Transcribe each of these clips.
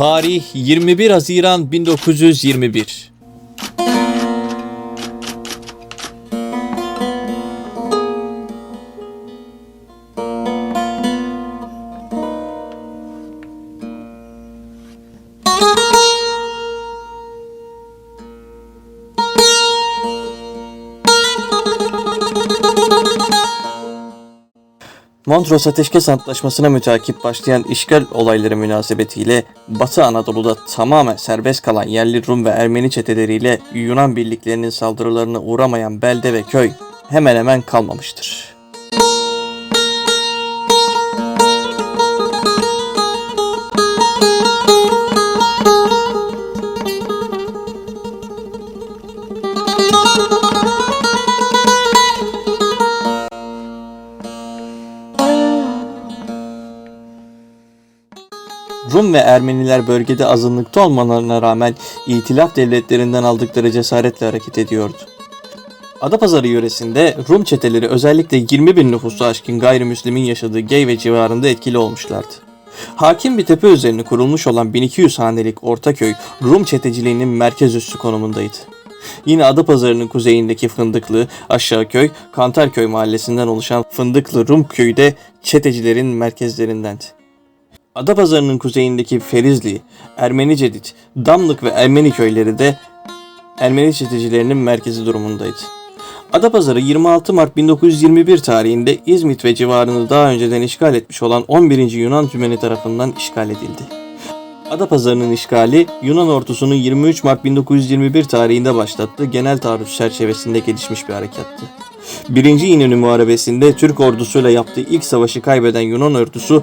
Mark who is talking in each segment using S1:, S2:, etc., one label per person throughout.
S1: Tarih 21 Haziran 1921. Montrose Ateşkes Antlaşması'na mütakip başlayan işgal olayları münasebetiyle Batı Anadolu'da tamamen serbest kalan yerli Rum ve Ermeni çeteleriyle Yunan birliklerinin saldırılarına uğramayan belde ve köy hemen hemen kalmamıştır. Rum ve Ermeniler bölgede azınlıkta olmalarına rağmen İtilaf devletlerinden aldıkları cesaretle hareket ediyordu. Adapazarı yöresinde Rum çeteleri özellikle 20 bin nüfusu aşkın gayrimüslimin yaşadığı Gey ve civarında etkili olmuşlardı. Hakim bir tepe üzerine kurulmuş olan 1200 hanelik Ortaköy, Rum çeteciliğinin merkez üssü konumundaydı. Yine Adapazarı'nın kuzeyindeki Fındıklı, Aşağıköy, Kantarköy mahallesinden oluşan Fındıklı Rum köyü de çetecilerin merkezlerindendi. Adapazarı'nın kuzeyindeki Ferizli, Ermeni Cedid, Damlık ve Ermeni köyleri de Ermeni çetecilerinin merkezi durumundaydı. Adapazarı 26 Mart 1921 tarihinde İzmit ve civarını daha önceden işgal etmiş olan 11. Yunan tümeni tarafından işgal edildi. Adapazarı'nın işgali Yunan ordusunun 23 Mart 1921 tarihinde başlattığı genel taarruz çerçevesinde gelişmiş bir harekattı. Birinci İnönü Muharebesi'nde Türk ordusuyla yaptığı ilk savaşı kaybeden Yunan ordusu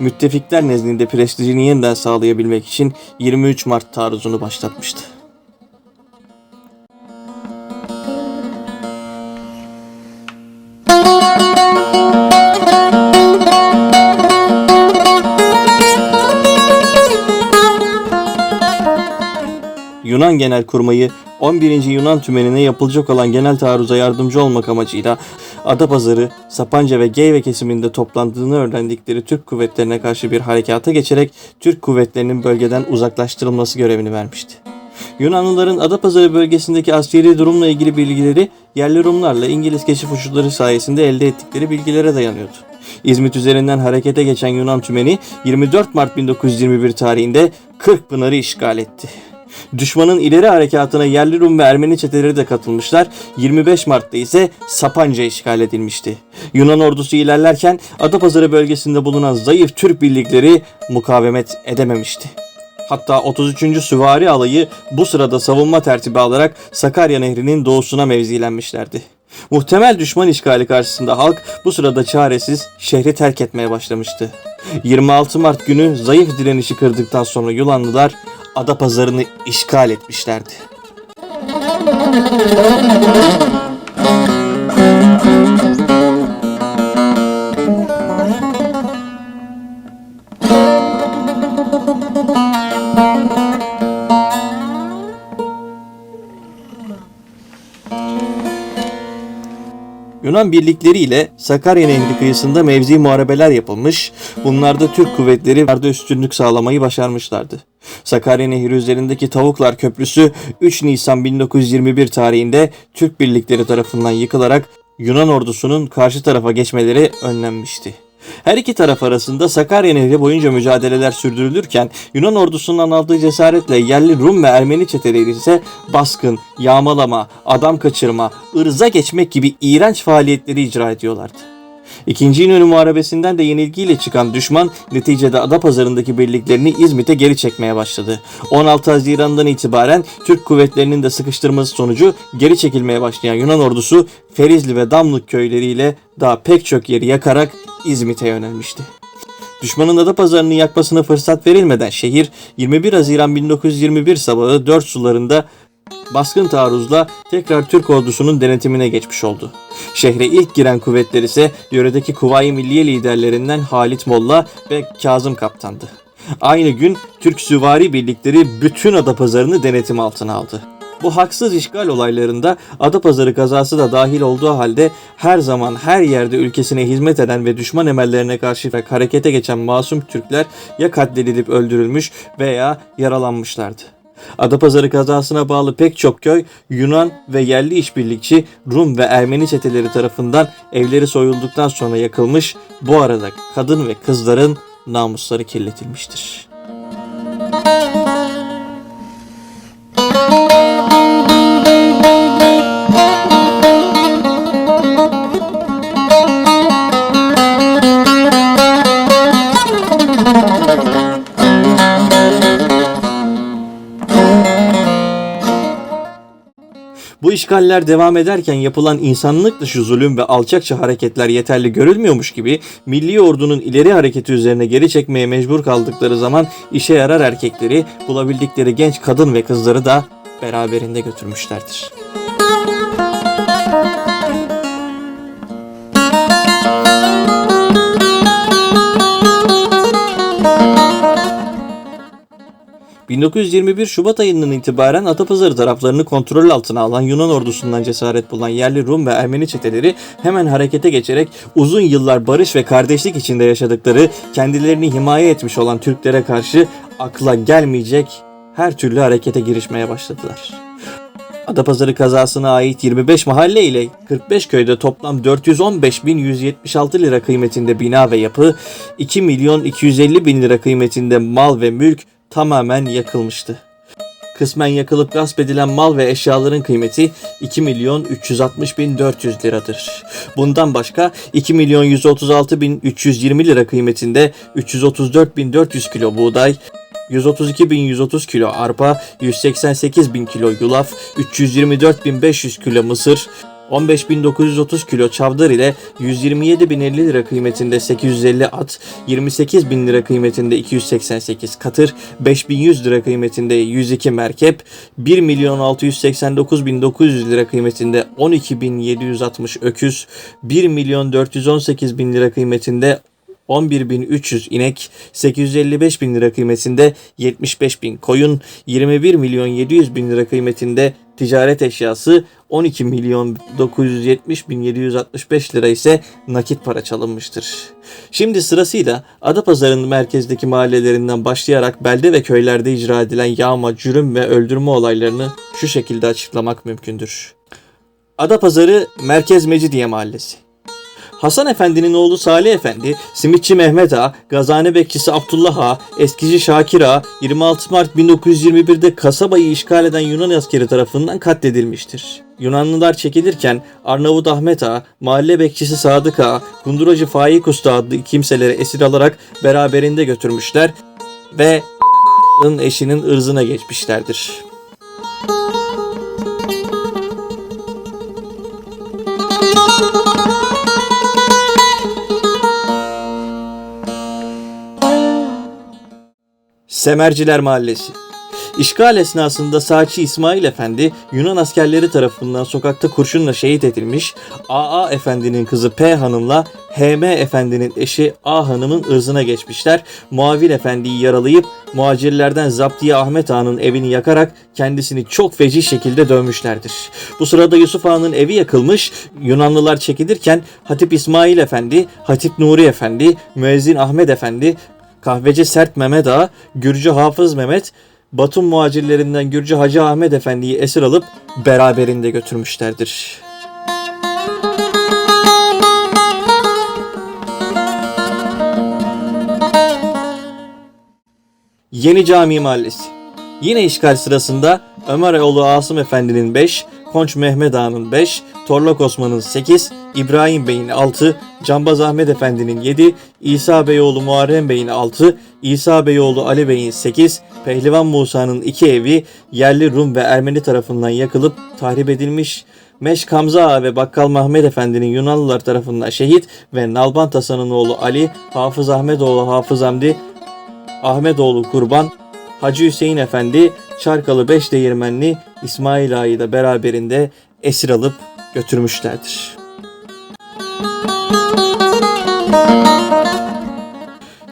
S1: müttefikler nezdinde prestijini yeniden sağlayabilmek için 23 Mart taarruzunu başlatmıştı. Yunan Genelkurmayı 11. Yunan tümenine yapılacak olan genel taarruza yardımcı olmak amacıyla Adapazarı, Sapanca ve Geyve kesiminde toplandığını öğrendikleri Türk kuvvetlerine karşı bir harekata geçerek Türk kuvvetlerinin bölgeden uzaklaştırılması görevini vermişti. Yunanlıların Adapazarı bölgesindeki askeri durumla ilgili bilgileri yerli Rumlarla İngiliz keşif uçuşları sayesinde elde ettikleri bilgilere dayanıyordu. İzmit üzerinden harekete geçen Yunan tümeni 24 Mart 1921 tarihinde Kırkpınar'ı işgal etti. Düşmanın ileri harekatına yerli Rum ve Ermeni çeteleri de katılmışlar. 25 Mart'ta ise Sapanca işgal edilmişti. Yunan ordusu ilerlerken Adapazarı bölgesinde bulunan zayıf Türk birlikleri mukavemet edememişti. Hatta 33. Süvari Alayı bu sırada savunma tertibi alarak Sakarya Nehri'nin doğusuna mevzilenmişlerdi. Muhtemel düşman işgali karşısında halk bu sırada çaresiz şehri terk etmeye başlamıştı. 26 Mart günü zayıf direnişi kırdıktan sonra Yunanlılar Adapazarı'nı işgal etmişlerdi. Yunan birlikleriyle Sakarya Nehri kıyısında mevzi muharebeler yapılmış, bunlarda Türk kuvvetleri üstünlük sağlamayı başarmışlardı. Sakarya Nehri üzerindeki Tavuklar Köprüsü 3 Nisan 1921 tarihinde Türk birlikleri tarafından yıkılarak Yunan ordusunun karşı tarafa geçmeleri önlenmişti. Her iki taraf arasında Sakarya Nehri boyunca mücadeleler sürdürülürken Yunan ordusundan aldığı cesaretle yerli Rum ve Ermeni çeteleri ise baskın, yağmalama, adam kaçırma, ırza geçmek gibi iğrenç faaliyetleri icra ediyorlardı. İkinci İnönü Muharebesi'nden de yenilgiyle çıkan düşman neticede Adapazarı'ndaki birliklerini İzmit'e geri çekmeye başladı. 16 Haziran'dan itibaren Türk kuvvetlerinin de sıkıştırması sonucu geri çekilmeye başlayan Yunan ordusu Ferizli ve Damlık köyleriyle daha pek çok yeri yakarak İzmit'e yönelmişti. Düşmanın Adapazarı'nı yakmasına fırsat verilmeden şehir 21 Haziran 1921 sabahı 4 sularında baskın taarruzla tekrar Türk ordusunun denetimine geçmiş oldu. Şehre ilk giren kuvvetler ise yöredeki Kuvayi Milliye liderlerinden Halit Molla ve Kazım Kaptan'dı. Aynı gün Türk süvari birlikleri bütün Adapazarı'nı denetim altına aldı. Bu haksız işgal olaylarında Adapazarı kazası da dahil olduğu halde her zaman her yerde ülkesine hizmet eden ve düşman emellerine karşı harekete geçen masum Türkler ya katledilip öldürülmüş veya yaralanmışlardı. Adapazarı kazasına bağlı pek çok köy Yunan ve yerli işbirlikçi Rum ve Ermeni çeteleri tarafından evleri soyulduktan sonra yakılmış. Bu arada kadın ve kızların namusları kirletilmiştir. Bu işgaller devam ederken yapılan insanlık dışı zulüm ve alçakça hareketler yeterli görülmüyormuş gibi milli ordunun ileri hareketi üzerine geri çekmeye mecbur kaldıkları zaman işe yarar erkekleri bulabildikleri genç kadın ve kızları da beraberinde götürmüşlerdir. ...1921 Şubat ayından itibaren Atapazarı taraflarını kontrol altına alan Yunan ordusundan cesaret bulan yerli Rum ve Ermeni çeteleri hemen harekete geçerek uzun yıllar barış ve kardeşlik içinde yaşadıkları, kendilerini himaye etmiş olan Türklere karşı akla gelmeyecek her türlü harekete girişmeye başladılar. Adapazarı kazasına ait 25 mahalle ile 45 köyde toplam 415.176 lira kıymetinde bina ve yapı, 2 milyon 250 bin lira kıymetinde mal ve mülk tamamen yakılmıştı. Kısmen yakılıp gasp edilen mal ve eşyaların kıymeti 2 milyon 360 bin 400 liradır. Bundan başka 2 milyon 136 bin 320 lira kıymetinde 334 bin 400 kilo buğday, 132.130 kilo arpa, 188.000 kilo yulaf, 324.500 kilo mısır, 15.930 kilo çavdar ile 127.050 lira kıymetinde 850 at, 28.000 lira kıymetinde 288 katır, 5.100 lira kıymetinde 102 merkep, 1.689.900 lira kıymetinde 12.760 öküz, 1.418.000 lira kıymetinde 11.300 inek, 855 bin lira kıymetinde 75 bin koyun, 21 milyon 700 bin lira kıymetinde ticaret eşyası, 12 milyon 970 bin 765 lira ise nakit para çalınmıştır. Şimdi sırasıyla Adapazarı'nın merkezdeki mahallelerinden başlayarak belde ve köylerde icra edilen yağma, cürüm ve öldürme olaylarını şu şekilde açıklamak mümkündür. Adapazarı Merkez Mecidiye Mahallesi Hasan Efendi'nin oğlu Salih Efendi, Simitçi Mehmet Ağa, Gazane Bekçisi Abdullah Ağa, Eskici Şakir Ağa 26 Mart 1921'de kasabayı işgal eden Yunan askeri tarafından katledilmiştir. Yunanlılar çekilirken Arnavut Ahmet Ağa, Mahalle Bekçisi Sadık Ağa, Kunduracı Faik Usta adlı kimseleri esir alarak beraberinde götürmüşler ve eşinin ırzına geçmişlerdir. Semerciler Mahallesi İşgal esnasında Saçi İsmail Efendi Yunan askerleri tarafından sokakta kurşunla şehit edilmiş, AA Efendi'nin kızı P Hanım'la HM Efendi'nin eşi A Hanım'ın ırzına geçmişler. Muavil Efendi'yi yaralayıp muhacirlerden Zaptiye Ahmet Ağa'nın evini yakarak kendisini çok feci şekilde dövmüşlerdir. Bu sırada Yusuf Ağa'nın evi yakılmış, Yunanlılar çekilirken Hatip İsmail Efendi, Hatip Nuri Efendi, Müezzin Ahmet Efendi, Kahveci Sert Mehmet Ağa, Gürcü Hafız Mehmet, Batum muhacirlerinden Gürcü Hacı Ahmet Efendi'yi esir alıp beraberinde götürmüşlerdir. Yeni Cami Mahallesi Yine işgal sırasında Ömeroğlu Asım Efendi'nin 5, Konç Mehmet Ağa'nın 5, Torlak Osman'ın 8, İbrahim Bey'in 6, Cambaz Ahmet Efendi'nin 7, İsa Beyoğlu Muharrem Bey'in 6, İsa Beyoğlu Ali Bey'in 8, Pehlivan Musa'nın 2 evi yerli Rum ve Ermeni tarafından yakılıp tahrip edilmiş, Meşk Hamza Ağa ve Bakkal Mahmet Efendi'nin Yunanlılar tarafından şehit ve Nalbant Hasan'ın oğlu Ali, Hafız Ahmetoğlu Hafız Hamdi, Ahmetoğlu Kurban, Hacı Hüseyin Efendi, Çarkalı Beş Değirmenli İsmail Ağa'yı da beraberinde esir alıp götürmüşlerdir.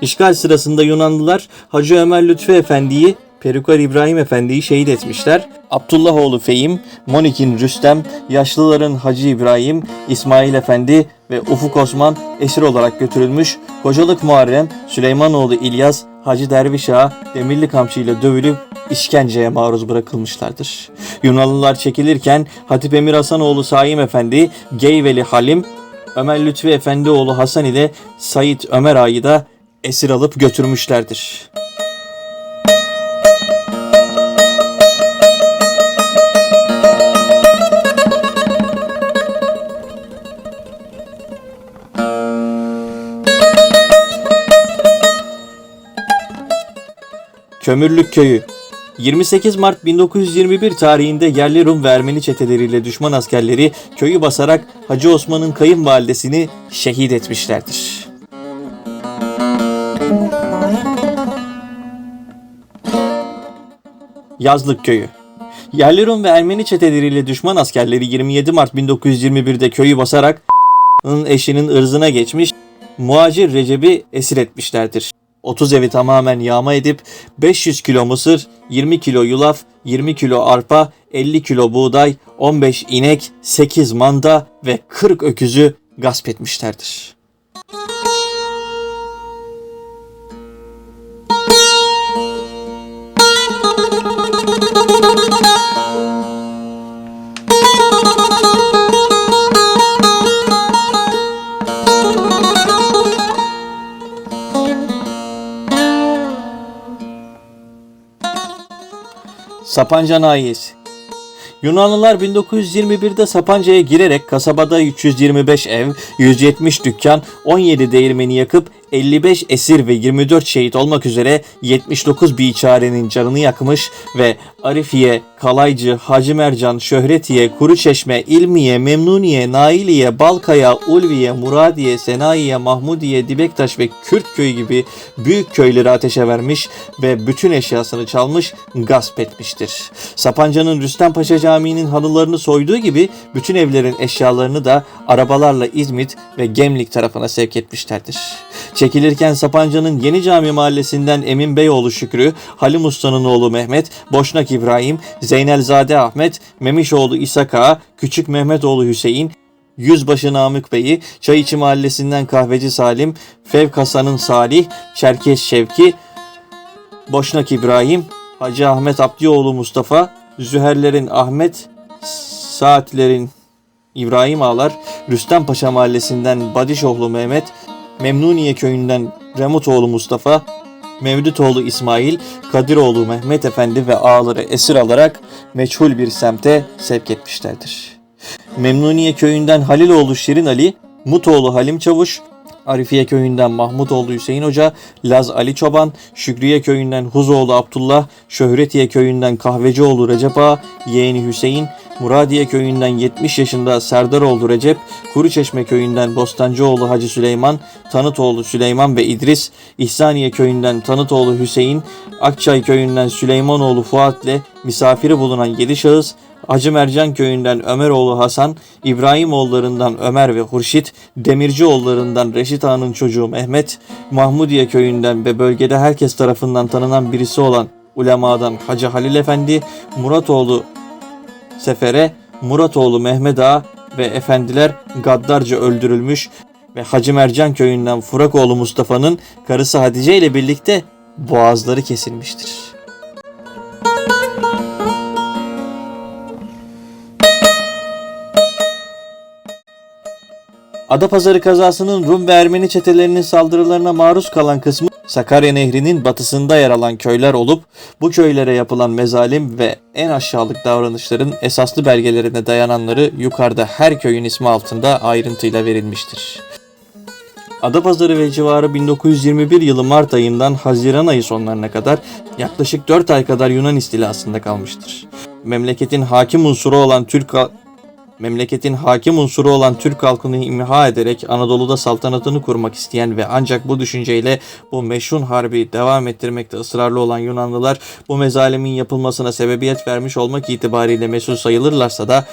S1: İşgal sırasında Yunanlılar Hacı Ömer Lütfü Efendi'yi Perukar İbrahim Efendi'yi şehit etmişler. Abdullahoğlu Fehim, Monik'in Rüstem, yaşlıların Hacı İbrahim, İsmail Efendi ve Ufuk Osman esir olarak götürülmüş. Kocalık Muharrem, Süleymanoğlu İlyas, Hacı Derviş Ağa demirli kamçıyla dövülüp işkenceye maruz bırakılmışlardır. Yunanlılar çekilirken Hatip Emir Hasanoğlu Saim Efendi, Geyveli Halim, Ömer Lütfi Efendioğlu Hasan ile Said Ömer Ağa'yı da esir alıp götürmüşlerdir. Kömürlük Köyü 28 Mart 1921 tarihinde yerli Rum ve Ermeni çeteleriyle düşman askerleri köyü basarak Hacı Osman'ın kayınvalidesini şehit etmişlerdir. Yazlık Köyü Yerli Rum ve Ermeni çeteleriyle düşman askerleri 27 Mart 1921'de köyü basarak eşinin ırzına geçmiş, muacir Recep'i esir etmişlerdir. 30 evi tamamen yağma edip 500 kilo mısır, 20 kilo yulaf, 20 kilo arpa, 50 kilo buğday, 15 inek, 8 manda ve 40 öküzü gasp etmişlerdir. Sapanca Nahiyesi. Yunanlılar 1921'de Sapanca'ya girerek kasabada 325 ev, 170 dükkan, 17 değirmeni yakıp 55 esir ve 24 şehit olmak üzere 79 biçarenin canını yakmış ve Arifiye, Kalaycı, Hacı Mercan, Şöhretiye, Kuruçeşme, İlmiye, Memnuniye, Nailiye, Balkaya, Ulviye, Muradiye, Senayiye, Mahmudiye, Dibektaş ve Kürtköy gibi büyük köyleri ateşe vermiş ve bütün eşyasını çalmış, gasp etmiştir. Sapanca'nın Rüstem Paşa Camii'nin halılarını soyduğu gibi bütün evlerin eşyalarını da arabalarla İzmit ve Gemlik tarafına sevk etmişlerdir. Çekilirken Sapanca'nın Yeni Cami mahallesinden Emin Beyoğlu Şükrü, Halim Usta'nın oğlu Mehmet, Boşnak İbrahim, Zeynelzade Ahmet, Memişoğlu İshak Ağa, Küçük Mehmetoğlu Hüseyin, Yüzbaşı Namık Bey'i, Çayiçi Mahallesi'nden Kahveci Salim, Fevk Hasan'ın Salih, Çerkeş Şevki, Boşnak İbrahim, Hacı Ahmet Abdioğlu Mustafa, Züherlerin Ahmet, Saatlerin İbrahim Ağlar, Rüstem Paşa Mahallesi'nden Badişoğlu Mehmet, Memnuniye Köyü'nden Remutoğlu Mustafa, Mevlütoğlu İsmail, Kadiroğlu Mehmet Efendi ve ağaları esir alarak meçhul bir semte sevk etmişlerdir. Memnuniye Köyü'nden Haliloğlu Şirin Ali, Mutoğlu Halim Çavuş, Arifiye Köyü'nden Mahmutoğlu Hüseyin Hoca, Laz Ali Çoban, Şükriye Köyü'nden Huzoğlu Abdullah, Şöhretiye Köyü'nden Kahvecioğlu Recep Ağa, yeğeni Hüseyin, Muradiye Köyü'nden 70 yaşında Serdaroğlu Recep, Kuruçeşme Köyü'nden Bostancıoğlu Hacı Süleyman, Tanıtoğlu Süleyman ve İdris, İhsaniye Köyü'nden Tanıtoğlu Hüseyin, Akçay Köyü'nden Süleymanoğlu Fuat ile misafiri bulunan 7 şahıs, Hacı Mercan Köyü'nden Ömeroğlu Hasan, İbrahimoğullarından Ömer ve Hurşit, Demircioğullarından Reşit Ağa'nın çocuğu Mehmet, Mahmudiye Köyü'nden ve bölgede herkes tarafından tanınan birisi olan ulemadan Hacı Halil Efendi, Muratoğlu Sefere, Muratoğlu Mehmet Ağa ve efendiler gaddarca öldürülmüş ve Hacı Mercan köyünden Furakoğlu Mustafa'nın karısı Hatice ile birlikte boğazları kesilmiştir. Adapazarı kazasının Rum ve Ermeni çetelerinin saldırılarına maruz kalan kısmı Sakarya Nehri'nin batısında yer alan köyler olup bu köylere yapılan mezalim ve en aşağılık davranışların esaslı belgelerine dayananları yukarıda her köyün ismi altında ayrıntıyla verilmiştir. Adapazarı ve civarı 1921 yılı Mart ayından Haziran ayı sonlarına kadar yaklaşık 4 ay kadar Yunan istilasında kalmıştır. Memleketin hakim unsuru olan Türk memleketin hakim unsuru olan Türk halkını imha ederek Anadolu'da saltanatını kurmak isteyen ve ancak bu düşünceyle bu meşhur harbi devam ettirmekte ısrarlı olan Yunanlılar bu mezalimin yapılmasına sebebiyet vermiş olmak itibariyle mesul sayılırlarsa da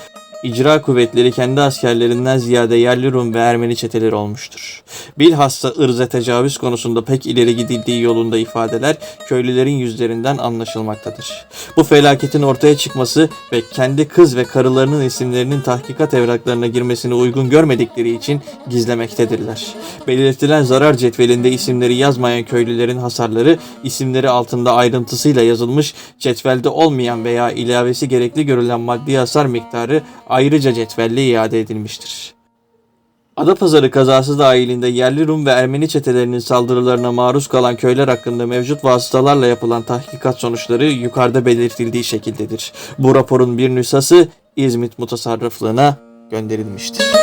S1: icra kuvvetleri kendi askerlerinden ziyade yerli Rum ve Ermeni çeteleri olmuştur. Bilhassa ırza tecavüz konusunda pek ileri gidildiği yolunda ifadeler köylülerin yüzlerinden anlaşılmaktadır. Bu felaketin ortaya çıkması ve kendi kız ve karılarının isimlerinin tahkikat evraklarına girmesini uygun görmedikleri için gizlemektedirler. Belirtilen zarar cetvelinde isimleri yazmayan köylülerin hasarları isimleri altında ayrıntısıyla yazılmış cetvelde olmayan veya ilavesi gerekli görülen maddi hasar miktarı ayrıca cetvelle iade edilmiştir. Adapazarı kazası dahilinde yerli Rum ve Ermeni çetelerinin saldırılarına maruz kalan köyler hakkında mevcut vasıtalarla yapılan tahkikat sonuçları yukarıda belirtildiği şekildedir. Bu raporun bir nüshası İzmit Mutasarrıflığına gönderilmiştir.